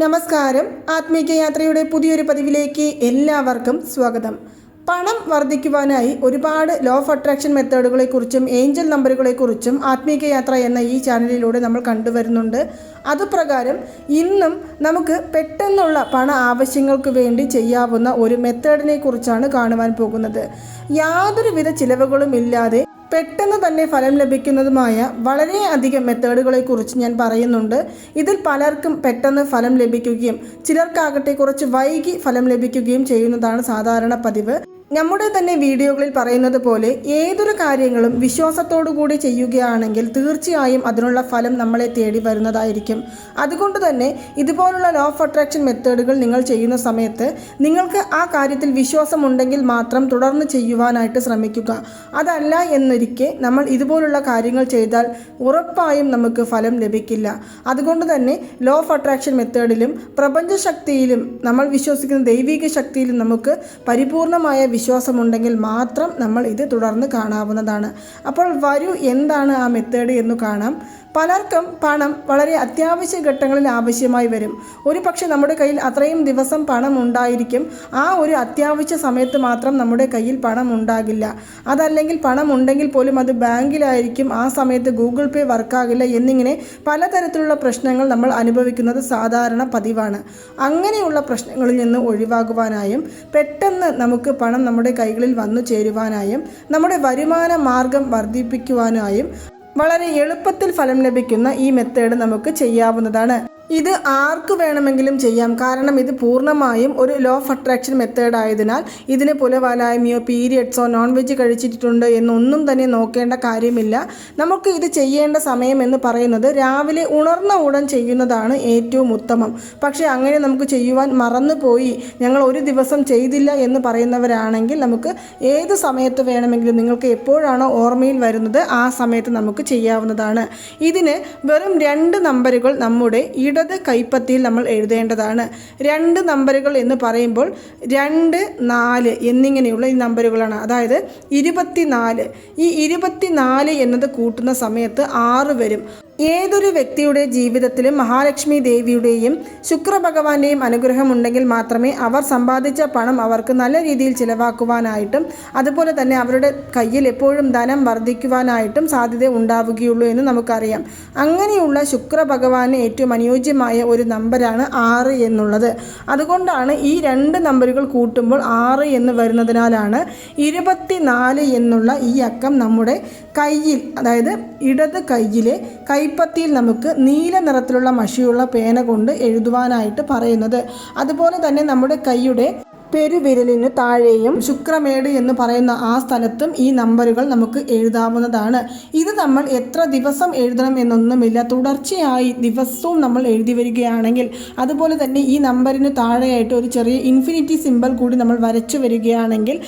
നമസ്കാരം. ആത്മീക യാത്രയുടെ പുതിയൊരു പതിവിലേക്ക് എല്ലാവർക്കും സ്വാഗതം. പണം വർദ്ധിക്കുവാനായി ഒരുപാട് ലോ ഓഫ് അട്രാക്ഷൻ മെത്തേഡുകളെക്കുറിച്ചും ഏഞ്ചൽ നമ്പറുകളെക്കുറിച്ചും ആത്മീയ യാത്ര എന്ന ഈ ചാനലിലൂടെ നമ്മൾ കണ്ടുവരുന്നുണ്ട്. അതുപ്രകാരം ഇന്നും നമുക്ക് പെട്ടെന്നുള്ള പണ ആവശ്യങ്ങൾക്ക് വേണ്ടി ചെയ്യാവുന്ന ഒരു മെത്തേഡിനെ കുറിച്ചാണ് കാണുവാൻ പോകുന്നത്. യാതൊരുവിധ ചിലവുകളും ഇല്ലാതെ പെട്ടെന്ന് തന്നെ ഫലം ലഭിക്കുന്നതുമായ വളരെയധികം മെത്തേഡുകളെ കുറിച്ച് ഞാൻ പറയുന്നുണ്ട്. ഇതിൽ പലർക്കും പെട്ടെന്ന് ഫലം ലഭിക്കുകയും ചിലർക്കാകട്ടെ കുറച്ച് വൈകി ഫലം ലഭിക്കുകയും ചെയ്യുന്നതാണ് സാധാരണ പതിവ്. നമ്മുടെ തന്നെ വീഡിയോകളിൽ പറയുന്നത് പോലെ ഏതൊരു കാര്യങ്ങളും കൂടി ചെയ്യുകയാണെങ്കിൽ തീർച്ചയായും അതിനുള്ള ഫലം നമ്മളെ തേടി വരുന്നതായിരിക്കും. അതുകൊണ്ട് തന്നെ ഇതുപോലുള്ള ലോ ഓഫ് അട്രാക്ഷൻ മെത്തേഡുകൾ നിങ്ങൾ ചെയ്യുന്ന സമയത്ത് നിങ്ങൾക്ക് ആ കാര്യത്തിൽ വിശ്വാസമുണ്ടെങ്കിൽ മാത്രം തുടർന്ന് ചെയ്യുവാനായിട്ട് ശ്രമിക്കുക. അതല്ല എന്നിരിക്കെ നമ്മൾ ഇതുപോലുള്ള കാര്യങ്ങൾ ചെയ്താൽ ഉറപ്പായും നമുക്ക് ഫലം ലഭിക്കില്ല. അതുകൊണ്ട് തന്നെ ലോ ഓഫ് അട്രാക്ഷൻ മെത്തേഡിലും പ്രപഞ്ചശക്തിയിലും നമ്മൾ വിശ്വസിക്കുന്ന ദൈവിക ശക്തിയിലും നമുക്ക് പരിപൂർണമായ വിശ്വാസമുണ്ടെങ്കിൽ മാത്രം നമ്മൾ ഇത് തുടർന്ന് കാണാവുന്നതാണ്. അപ്പോൾ വരൂ എന്താണ് ആ മെത്തേഡ് എന്ന് കാണാം. പലർക്കും പണം വളരെ അത്യാവശ്യ ഘട്ടങ്ങളിൽ ആവശ്യമായി വരും. ഒരു പക്ഷേ നമ്മുടെ കയ്യിൽ അത്രയും ദിവസം പണം ഉണ്ടായിരിക്കും. ആ ഒരു അത്യാവശ്യ സമയത്ത് മാത്രം നമ്മുടെ കയ്യിൽ പണം ഉണ്ടാകില്ല. അതല്ലെങ്കിൽ പണം ഉണ്ടെങ്കിൽ പോലും അത് ബാങ്കിലായിരിക്കും. ആ സമയത്ത് ഗൂഗിൾ പേ വർക്കാകില്ല എന്നിങ്ങനെ പലതരത്തിലുള്ള പ്രശ്നങ്ങൾ നമ്മൾ അനുഭവിക്കുന്നത് സാധാരണ പതിവാണ്. അങ്ങനെയുള്ള പ്രശ്നങ്ങളിൽ നിന്ന് ഒഴിവാകുവാനായും പെട്ടെന്ന് നമുക്ക് പണം നമ്മുടെ കൈകളിൽ വന്നു ചേരുവാനായും നമ്മുടെ വരുമാന മാർഗം വർദ്ധിപ്പിക്കുവാനായും വളരെ എളുപ്പത്തിൽ ഫലം ലഭിക്കുന്ന ഈ മെത്തേഡ് നമുക്ക് ചെയ്യാവുന്നതാണ്. ഇത് ആർക്ക് വേണമെങ്കിലും ചെയ്യാം. കാരണം ഇത് പൂർണമായും ഒരു ലോ ഓഫ് അട്രാക്ഷൻ മെത്തേഡ് ആയതിനാൽ ഇതിന് പുലവാലായ്മയോ പീരിയഡ്സോ നോൺ വെജ് കഴിച്ചിട്ടുണ്ട് എന്നൊന്നും തന്നെ നോക്കേണ്ട കാര്യമില്ല. നമുക്ക് ഇത് ചെയ്യേണ്ട സമയം എന്ന് പറയുന്നത് രാവിലെ ഉണർന്ന ഉടൻ ചെയ്യുന്നതാണ് ഏറ്റവും ഉത്തമം. പക്ഷേ അങ്ങനെ നമുക്ക് ചെയ്യുവാൻ മറന്നുപോയി. ഞങ്ങൾ ഒരു ദിവസം ചെയ്തില്ല എന്ന് പറയുന്നവരാണെങ്കിൽ നമുക്ക് ഏത് സമയത്ത് വേണമെങ്കിലും നിങ്ങൾക്ക് എപ്പോഴാണോ ഓർമ്മയിൽ വരുന്നത് ആ സമയത്ത് നമുക്ക് ചെയ്യാവുന്നതാണ്. ഇതിന് വെറും രണ്ട് നമ്പറുകൾ നമ്മുടെ ഇടത് കൈപ്പത്തിയിൽ നമ്മൾ എഴുതേണ്ടതാണ്. രണ്ട് നമ്പറുകൾ എന്ന് പറയുമ്പോൾ രണ്ട് നാല് എന്നിങ്ങനെയുള്ള ഈ നമ്പറുകളാണ്. അതായത് ഇരുപത്തിനാല്. ഈ ഇരുപത്തിനാല് എന്നത് കൂട്ടുന്ന സമയത്ത് ആറ് വരും. ഏതൊരു വ്യക്തിയുടെ ജീവിതത്തിലും മഹാലക്ഷ്മി ദേവിയുടെയും ശുക്രഭഗവാന്റെയും അനുഗ്രഹം ഉണ്ടെങ്കിൽ മാത്രമേ അവർ സമ്പാദിച്ച പണം അവർക്ക് നല്ല രീതിയിൽ ചിലവാക്കുവാനായിട്ടും അതുപോലെ തന്നെ അവരുടെ കയ്യിൽ എപ്പോഴും ധനം വർദ്ധിക്കുവാനായിട്ടും സാധ്യത ഉണ്ടാവുകയുള്ളൂ എന്ന് നമുക്കറിയാം. അങ്ങനെയുള്ള ശുക്രഭഗവാന് ഏറ്റവും അനുയോജ്യമായ ഒരു നമ്പരാണ് ആറ് എന്നുള്ളത്. അതുകൊണ്ടാണ് ഈ രണ്ട് നമ്പറുകൾ കൂട്ടുമ്പോൾ ആറ് എന്ന് വരുന്നതിനാലാണ് ഇരുപത്തിനാല് എന്നുള്ള ഈ അക്കം നമ്മുടെ കയ്യിൽ അതായത് ഇടത് കയ്യിലെ കൈപ്പത്തിയിൽ നമുക്ക് നീല നിറത്തിലുള്ള മഷിയുള്ള പേന കൊണ്ട് എഴുതുവാനായിട്ട് പറയുന്നത്. അതുപോലെ തന്നെ നമ്മുടെ കൈയുടെ പെരുവിരലിന് താഴെയും ശുക്രമേട് എന്ന് പറയുന്ന ആ സ്ഥലത്തും ഈ നമ്പറുകൾ നമുക്ക് എഴുതാവുന്നതാണ്. ഇത് നമ്മൾ എത്ര ദിവസം എഴുതണം എന്നൊന്നുമില്ല. തുടർച്ചയായി ദിവസവും നമ്മൾ എഴുതി വരികയാണെങ്കിൽ അതുപോലെ തന്നെ ഈ നമ്പറിന് താഴെയായിട്ട് ഒരു ചെറിയ ഇൻഫിനിറ്റി സിമ്പൽ കൂടി നമ്മൾ വരച്ചു വരികയാണെങ്കിൽ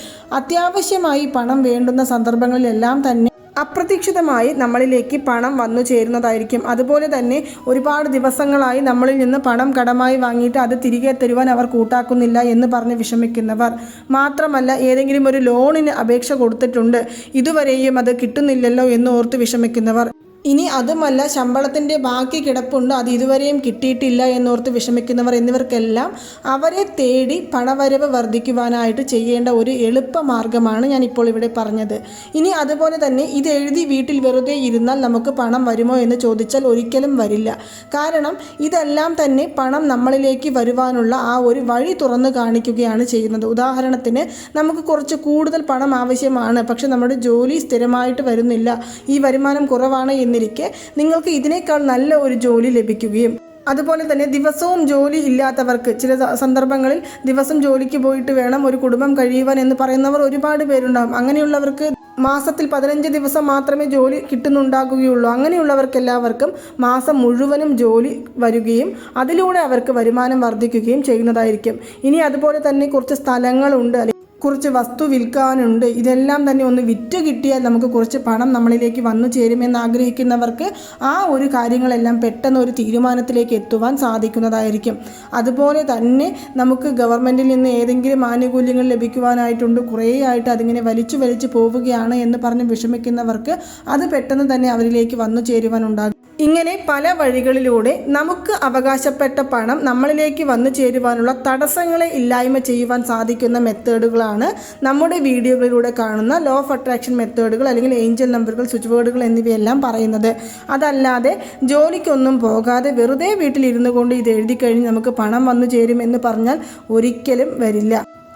അത്യാവശ്യമായി പണം വേണ്ടുന്ന സന്ദർഭങ്ങളിലെല്ലാം തന്നെ അപ്രതീക്ഷിതമായി നമ്മളിലേക്ക് പണം വന്നു ചേരുന്നതായിരിക്കും. അതുപോലെ തന്നെ ഒരുപാട് ദിവസങ്ങളായി നമ്മളിൽ നിന്ന് പണം കടമായി വാങ്ങിയിട്ട് അത് തിരികെ തരുവാൻ അവർ കൂട്ടാക്കുന്നില്ല എന്ന് പറഞ്ഞ് വിഷമിക്കുന്നവർ. മാത്രമല്ല ഏതെങ്കിലും ഒരു ലോണിന് അപേക്ഷ കൊടുത്തിട്ടുണ്ട്. ഇതുവരെയും അത് കിട്ടുന്നില്ലല്ലോ എന്ന് ഓർത്ത് വിഷമിക്കുന്നവർ. ഇനി അതുമല്ല ശമ്പളത്തിന്റെ ബാക്കി കിടപ്പുണ്ട്. അത് ഇതുവരെയും കിട്ടിയിട്ടില്ല എന്നോർത്ത് വിഷമിക്കുന്നവർ എന്നിവർക്കെല്ലാം അവരെ തേടി പണവരവ് വർദ്ധിക്കുവാനായിട്ട് ചെയ്യേണ്ട ഒരു എളുപ്പ മാർഗമാണ് ഞാൻ ഇപ്പോൾ ഇവിടെ പറഞ്ഞത്. ഇനി അതുപോലെ തന്നെ ഇത് എഴുതി വീട്ടിൽ വെറുതെ ഇരുന്നാൽ നമുക്ക് പണം വരുമോ എന്ന് ചോദിച്ചാൽ ഒരിക്കലും വരില്ല. കാരണം ഇതെല്ലാം തന്നെ പണം നമ്മളിലേക്ക് വരുവാനുള്ള ആ ഒരു വഴി തുറന്നു കാണിക്കുകയാണ് ചെയ്യുന്നത്. ഉദാഹരണത്തിന് നമുക്ക് കുറച്ച് കൂടുതൽ പണം ആവശ്യമാണ്. പക്ഷെ നമ്മുടെ ജോലി സ്ഥിരമായിട്ട് വരുന്നില്ല. ഈ വരുമാനം കുറവാണ് എന്നിരിക്കെ നിങ്ങൾക്ക് ഇതിനേക്കാൾ നല്ല ഒരു ജോലി ലഭിക്കുകയും അതുപോലെ തന്നെ ദിവസവും ജോലി ഇല്ലാത്തവർക്ക് ചില സന്ദർഭങ്ങളിൽ ദിവസം ജോലിക്ക് പോയിട്ട് വേണം ഒരു കുടുംബം കഴിയുവാൻ എന്ന് പറയുന്നവർ ഒരുപാട് പേരുണ്ടാകും. അങ്ങനെയുള്ളവർക്ക് മാസത്തിൽ പതിനഞ്ച് ദിവസം മാത്രമേ ജോലി കിട്ടുന്നുണ്ടാകുകയുള്ളൂ. അങ്ങനെയുള്ളവർക്കെല്ലാവർക്കും മാസം മുഴുവനും ജോലി വരികയും അതിലൂടെ അവർക്ക് വരുമാനം വർദ്ധിക്കുകയും ചെയ്യുന്നതായിരിക്കും. ഇനി അതുപോലെ തന്നെ കുറച്ച് സ്ഥലങ്ങളുണ്ട്. കുറച്ച് വസ്തു വിൽക്കാനുണ്ട്. ഇതെല്ലാം തന്നെ ഒന്ന് വിറ്റ് കിട്ടിയാൽ നമുക്ക് കുറച്ച് പണം നമ്മളിലേക്ക് വന്നു ചേരുമെന്ന് ആഗ്രഹിക്കുന്നവർക്ക് ആ ഒരു കാര്യങ്ങളെല്ലാം പെട്ടെന്ന് ഒരു തീരുമാനത്തിലേക്ക് എത്തുവാൻ സാധിക്കുന്നതായിരിക്കും. അതുപോലെ തന്നെ നമുക്ക് ഗവൺമെന്റിൽ നിന്ന് ഏതെങ്കിലും ആനുകൂല്യങ്ങൾ ലഭിക്കുവാനായിട്ടുണ്ട്. കുറേ ആയിട്ട് അതിങ്ങനെ വലിച്ചു വലിച്ചു പോവുകയാണ് എന്ന് പറഞ്ഞ് വിഷമിക്കുന്നവർക്ക് അത് പെട്ടെന്ന് തന്നെ അവരിലേക്ക് വന്നു ചേരുവാൻ ഉണ്ടാകും ഇങ്ങനെ പല വഴികളിലൂടെ നമുക്ക് അവകാശപ്പെട്ട പണം നമ്മളിലേക്ക് വന്നു ചേരുവാനുള്ള തടസ്സങ്ങളെ ഇല്ലായ്മ ചെയ്യുവാൻ സാധിക്കുന്ന മെത്തേഡുകളാണ് നമ്മുടെ വീഡിയോകളിലൂടെ കാണുന്ന ലോ ഓഫ് അട്രാക്ഷൻ മെത്തേഡുകൾ അല്ലെങ്കിൽ ഏഞ്ചൽ നമ്പറുകൾ സ്വിച്ച് ബോർഡുകൾ എന്നിവയെല്ലാം പറയുന്നത്. അതല്ലാതെ ജോലിക്കൊന്നും പോകാതെ വെറുതെ വീട്ടിലിരുന്നു കൊണ്ട് ഇത് എഴുതി കഴിഞ്ഞ് നമുക്ക് പണം വന്നു ചേരും എന്ന് പറഞ്ഞാൽ ഒരിക്കലും വരില്ല.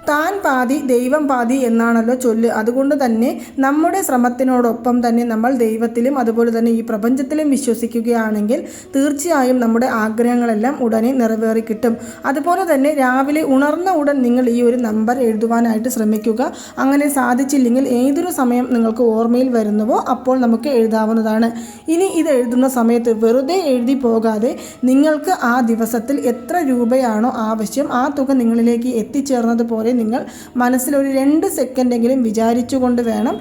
താൻ പാതി ദൈവം പാതി എന്നാണല്ലോ ചൊല്ല്. അതുകൊണ്ട് തന്നെ നമ്മുടെ ശ്രമത്തിനോടൊപ്പം തന്നെ നമ്മൾ ദൈവത്തിലും അതുപോലെ തന്നെ ഈ പ്രപഞ്ചത്തിലും വിശ്വസിക്കുകയാണെങ്കിൽ തീർച്ചയായും നമ്മുടെ ആഗ്രഹങ്ങളെല്ലാം ഉടനെ നിറവേറി കിട്ടും. അതുപോലെ തന്നെ രാവിലെ ഉണർന്ന ഉടൻ നിങ്ങൾ ഈ ഒരു നമ്പർ എഴുതുവാനായിട്ട് ശ്രമിക്കുക. അങ്ങനെ സാധിച്ചില്ലെങ്കിൽ ഏതൊരു സമയം നിങ്ങൾക്ക് ഓർമ്മയിൽ വരുന്നുവോ അപ്പോൾ നമുക്ക് എഴുതാവുന്നതാണ്. ഇനി ഇത് എഴുതുന്ന സമയത്ത് വെറുതെ എഴുതി പോകാതെ നിങ്ങൾക്ക് ആ ദിവസത്തിൽ എത്ര രൂപയാണോ ആവശ്യം ആ തുക നിങ്ങളിലേക്ക് എത്തിച്ചേർന്നത് പോലെ നിങ്ങൾ മനസ്സിലൊരു രണ്ട് സെക്കൻഡെങ്കിലും വിചാരിച്ചുകൊണ്ട് വേണം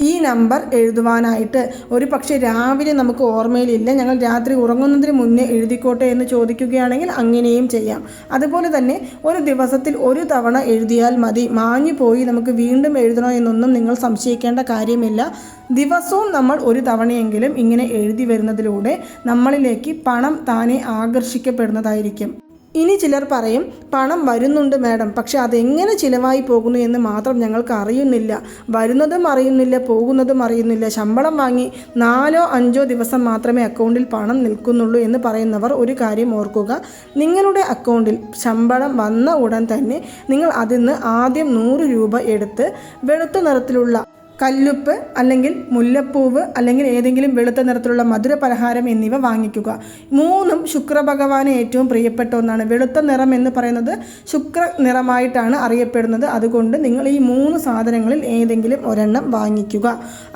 ഈ നമ്പർ എഴുതുവാനായിട്ട്. ഒരു പക്ഷേ രാവിലെ നമുക്ക് ഓർമ്മയിലില്ല. ഞങ്ങൾ രാത്രി ഉറങ്ങുന്നതിന് മുന്നേ എഴുതിക്കോട്ടെ എന്ന് ചോദിക്കുകയാണെങ്കിൽ അങ്ങനെയും ചെയ്യാം. അതുപോലെ തന്നെ ഒരു ദിവസത്തിൽ ഒരു തവണ എഴുതിയാൽ മതി. മാഞ്ഞു പോയി നമുക്ക് വീണ്ടും എഴുതണോ എന്നൊന്നും നിങ്ങൾ സംശയിക്കേണ്ട കാര്യമില്ല. ദിവസവും നമ്മൾ ഒരു തവണയെങ്കിലും ഇങ്ങനെ എഴുതി വരുന്നതിലൂടെ നമ്മളിലേക്ക് പണം താനെ ആകർഷിക്കപ്പെടുന്നതായിരിക്കും. ഇനി ചിലർ പറയും പണം വരുന്നുണ്ട് മാഡം പക്ഷെ അതെങ്ങനെ ചിലവായി പോകുന്നു എന്ന് മാത്രം ഞങ്ങൾക്ക് അറിയുന്നില്ല. വരുന്നതും അറിയുന്നില്ല പോകുന്നതും അറിയുന്നില്ല. ശമ്പളം വാങ്ങി നാലോ അഞ്ചോ ദിവസം മാത്രമേ അക്കൗണ്ടിൽ പണം നിൽക്കുന്നുള്ളൂ എന്ന് പറയുന്നവർ ഒരു കാര്യം ഓർക്കുക. നിങ്ങളുടെ അക്കൗണ്ടിൽ ശമ്പളം വന്ന ഉടൻ തന്നെ നിങ്ങൾ അതിൽ നിന്ന് ആദ്യം നൂറ് രൂപ എടുത്ത് വെളുത്ത നിറത്തിലുള്ള കല്ലുപ്പ് അല്ലെങ്കിൽ മുല്ലപ്പൂവ് അല്ലെങ്കിൽ ഏതെങ്കിലും വെളുത്ത നിറത്തിലുള്ള മധുര പലഹാരം എന്നിവ വാങ്ങിക്കുക. മൂന്നും ശുക്രഭഗവാന് ഏറ്റവും പ്രിയപ്പെട്ട ഒന്നാണ്. വെളുത്ത നിറം എന്ന് പറയുന്നത് ശുക്ര നിറമായിട്ടാണ് അറിയപ്പെടുന്നത്. അതുകൊണ്ട് നിങ്ങൾ ഈ മൂന്ന് സാധനങ്ങളിൽ ഏതെങ്കിലും ഒരെണ്ണം വാങ്ങിക്കുക.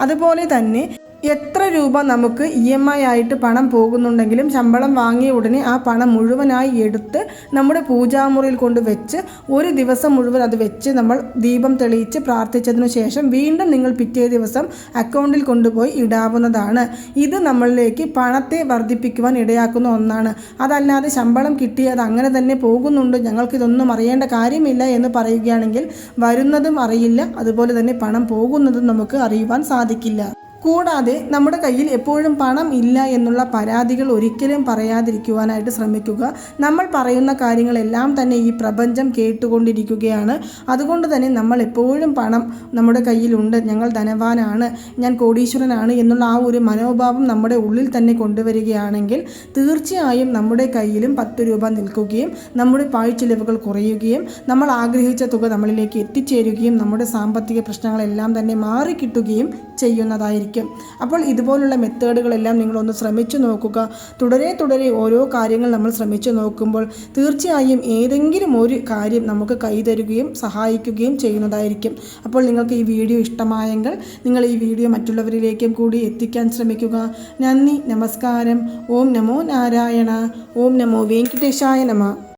അതുപോലെ തന്നെ എത്ര രൂപ നമുക്ക് ഇ എം ഐ ആയിട്ട് പണം പോകുന്നുണ്ടെങ്കിലും ശമ്പളം വാങ്ങിയ ഉടനെ ആ പണം മുഴുവനായി എടുത്ത് നമ്മുടെ പൂജാമുറിയിൽ കൊണ്ട് വെച്ച് ഒരു ദിവസം മുഴുവൻ അത് വെച്ച് നമ്മൾ ദീപം തെളിയിച്ച് പ്രാർത്ഥിച്ചതിനു ശേഷം വീണ്ടും നിങ്ങൾ പിറ്റേ ദിവസം അക്കൗണ്ടിൽ കൊണ്ടുപോയി ഇടാവുന്നതാണ്. ഇത് നമ്മളിലേക്ക് പണത്തെ വർദ്ധിപ്പിക്കുവാൻ ഇടയാക്കുന്ന ഒന്നാണ്. അതല്ലാതെ ശമ്പളം കിട്ടിയത് അങ്ങനെ തന്നെ പോകുന്നുണ്ട് ഞങ്ങൾക്കിതൊന്നും അറിയേണ്ട കാര്യമില്ല എന്ന് പറയുകയാണെങ്കിൽ വരുന്നതും അറിയില്ല അതുപോലെ തന്നെ പണം പോകുന്നതും നമുക്ക് അറിയുവാൻ സാധിക്കില്ല. കൂടാതെ നമ്മുടെ കയ്യിൽ എപ്പോഴും പണം ഇല്ല എന്നുള്ള പരാതികൾ ഒരിക്കലും പറയാതിരിക്കുവാനായിട്ട് ശ്രമിക്കുക. നമ്മൾ പറയുന്ന കാര്യങ്ങളെല്ലാം തന്നെ ഈ പ്രപഞ്ചം കേട്ടുകൊണ്ടിരിക്കുകയാണ്. അതുകൊണ്ട് തന്നെ നമ്മൾ എപ്പോഴും പണം നമ്മുടെ കയ്യിലുണ്ട്. ഞങ്ങൾ ധനവാനാണ്. ഞാൻ കോടീശ്വരനാണ് എന്നുള്ള ആ ഒരു മനോഭാവം നമ്മുടെ ഉള്ളിൽ തന്നെ കൊണ്ടുവരികയാണെങ്കിൽ തീർച്ചയായും നമ്മുടെ കയ്യിലും പത്ത് രൂപ നിൽക്കുകയും നമ്മുടെ പാഴ്ചിലവുകൾ കുറയുകയും നമ്മൾ ആഗ്രഹിച്ച തുക നമ്മളിലേക്ക് എത്തിച്ചേരുകയും നമ്മുടെ സാമ്പത്തിക പ്രശ്നങ്ങളെല്ലാം തന്നെ മാറിക്കിട്ടുകയും ചെയ്യുന്നതായിരിക്കും. അപ്പോൾ ഇതുപോലുള്ള മെത്തേഡുകളെല്ലാം നിങ്ങളൊന്ന് ശ്രമിച്ചു നോക്കുക. തുടരെ തുടരെ ഓരോ കാര്യങ്ങൾ നമ്മൾ ശ്രമിച്ചു നോക്കുമ്പോൾ തീർച്ചയായും ഏതെങ്കിലും ഒരു കാര്യം നമുക്ക് കൈതരുകയും സഹായിക്കുകയും ചെയ്യുന്നതായിരിക്കും. അപ്പോൾ നിങ്ങൾക്ക് ഈ വീഡിയോ ഇഷ്ടമായെങ്കിൽ നിങ്ങൾ ഈ വീഡിയോ മറ്റുള്ളവരിലേക്കും കൂടി എത്തിക്കാൻ ശ്രമിക്കുക. നന്ദി നമസ്കാരം. ഓം നമോ നാരായണ. ഓം നമോ വെങ്കിടേശായ നമ.